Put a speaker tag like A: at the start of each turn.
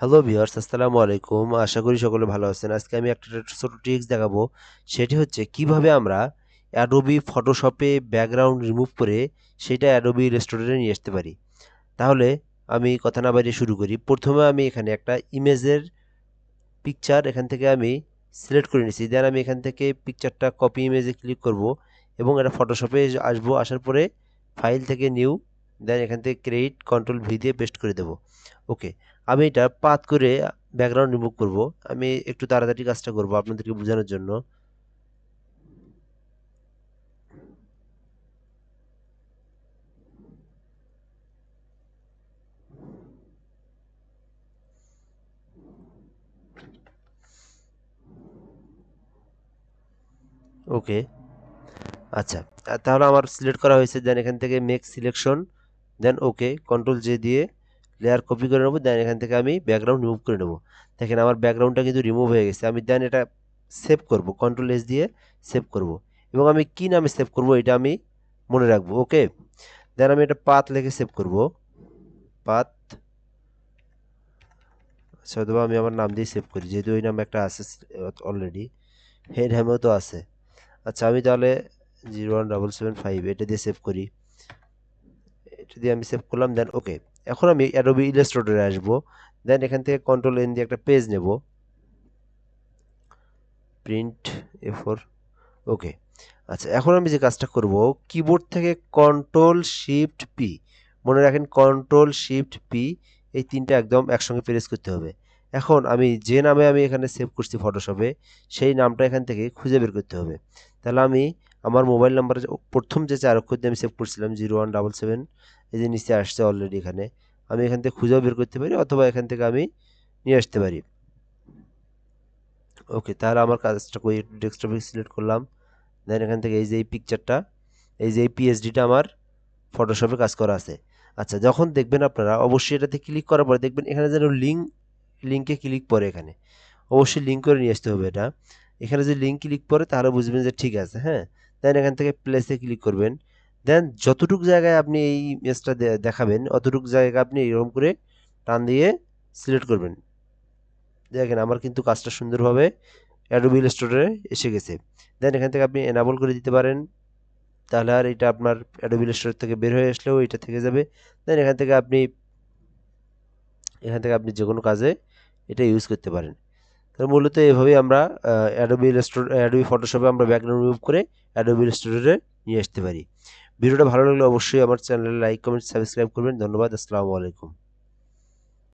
A: Hello viewers আসসালামু আলাইকুম। আশা করি সকলে ভালো আছেন। আজকে আমি একটা ছোটো ট্রিক্স দেখাবো। সেটি হচ্ছে কীভাবে আমরা অ্যাডোবি ফটোশপে ব্যাকগ্রাউন্ড রিমুভ করে সেটা অ্যাডোবি রেস্টোরেন্টে নিয়ে আসতে পারি। তাহলে আমি কথা না বাইরে শুরু করি। প্রথমে আমি এখানে একটা ইমেজের পিকচার এখান থেকে আমি সিলেক্ট করে নিয়েছি। দেন আমি এখান থেকে পিকচারটা কপি ইমেজে ক্লিক করব এবং এটা ফটোশপে আসব। আসার পরে ফাইল থেকে নিউ দেন এখান থেকে ক্রেডিট কন্ট্রোল ভি দিয়ে পেস্ট করে দেবো। ওকে আমি এটা পাত করে ব্যাকগ্রাউন্ড রিমুভ করব। আমি একটু তাড়াতাড়ি কাজটা করব আপনাদেরকে বোঝানোর জন্য। ওকে আচ্ছা তাহলে আমার সিলেক্ট করা হয়েছে। দেন এখান থেকে make selection then okay control J দিয়ে লেয়ার কপি করে নেব দেন এখান থেকে আমি ব্যাকগ্রাউন্ড রিমুভ করে নেব। দেখেন আমার ব্যাকগ্রাউন্ডটা কিন্তু রিমুভ হয়ে গেছে, আমি দেন এটা সেভ করব কন্ট্রোল এস দিয়ে সেভ করব। এবং আমি কি নামে সেভ করব এটা আমি মনে রাখব ওকে দেন আমি এটা পাত লিখে সেভ করব। পাত আচ্ছা অথবা আমি আমার নাম দিয়ে সেভ করি, যেহেতু ওই নাম একটা আছে অলরেডি হেড হ্যামেও তো আছে। আচ্ছা আমি তাহলে zero one double seven five এটা দিয়ে সেভ করি। দিয়ে আমি সেভ করলাম দেন ওকে এখন আমি অ্যাডোবি ইলাস্ট্রেটরে আসব দেন এখান থেকে কন্ট্রোল এন দিয়ে একটা পেজ নেব। প্রিন্ট এ ফোর ওকে আচ্ছা এখন আমি যে কাজটা করব কিবোর্ড থেকে কন্ট্রোল শিফট পি মনে রাখেন কন্ট্রোল শিফট পি এই তিনটা একদম একসঙ্গে প্রেস করতে হবে। এখন আমি যে নামে আমি এখানে সেভ করছি ফটোশপে সেই নামটা এখান থেকে খুঁজে বের করতে হবে। তাহলে আমি আমার মোবাইল নাম্বারে প্রথম যে চার অক্ষর দিয়ে আমি সেভ করছিলাম জিরো ওয়ান ডাবল সেভেন এই যে নিচে আসছে অলরেডি এখানে। আমি এখান থেকে খুঁজেও বের করতে পারি, অথবা এখান থেকে আমি নিয়ে আসতে পারি। ওকে তাহলে আমার কাজটা করি ডেস্কটপে সিলেক্ট করলাম। দেন এখান থেকে এই যে এই পিকচারটা এই যে এই পিএইচডিটা আমার ফটোশপে কাজ করা আছে। আচ্ছা যখন দেখবেন আপনারা, অবশ্যই এটাতে ক্লিক করার পরে দেখবেন এখানে যেন লিঙ্ক লিঙ্কে ক্লিক পরে এখানে। অবশ্যই লিঙ্ক করে নিয়ে আসতে হবে এটা। এখানে যদি লিঙ্ক ক্লিক করে তাহলে বুঝবেন যে ঠিক আছে হ্যাঁ? দেন এখান থেকে প্লেসে ক্লিক করবেন। দেন যতটুক জায়গায় আপনি এই ইমেজটা দেখাবেন, অতটুক জায়গায় আপনি এরকম করে টান দিয়ে সিলেক্ট করবেন। দেখেন আমার কিন্তু কাজটা সুন্দরভাবে অ্যাডোবিল স্টোরে এসে গেছে। দেন এখান থেকে আপনি এনাবল করে দিতে পারেন। তাহলে আর এটা আপনার অ্যাডোবিল স্টোর থেকে বের হয়ে আসলেও এটা থেকে যাবে। দেন এখান থেকে আপনি, এখান থেকে আপনি যে কোনো কাজে এটা ইউজ করতে পারেন। তো মূলত এভাবেই আমরা অ্যাডোবিল স্টোর অ্যাডোবি ফটোশপে আমরা ব্যাকগ্রাউন্ড রিমুভ করে অ্যাডোবিল স্টোরে নিয়ে আসতে পারি। ভিডিওটা ভালো লাগলে অবশ্যই আমার চ্যানেলে লাইক কমেন্ট সাবস্ক্রাইব করবেন। ধন্যবাদ আসসালামু আলাইকুম।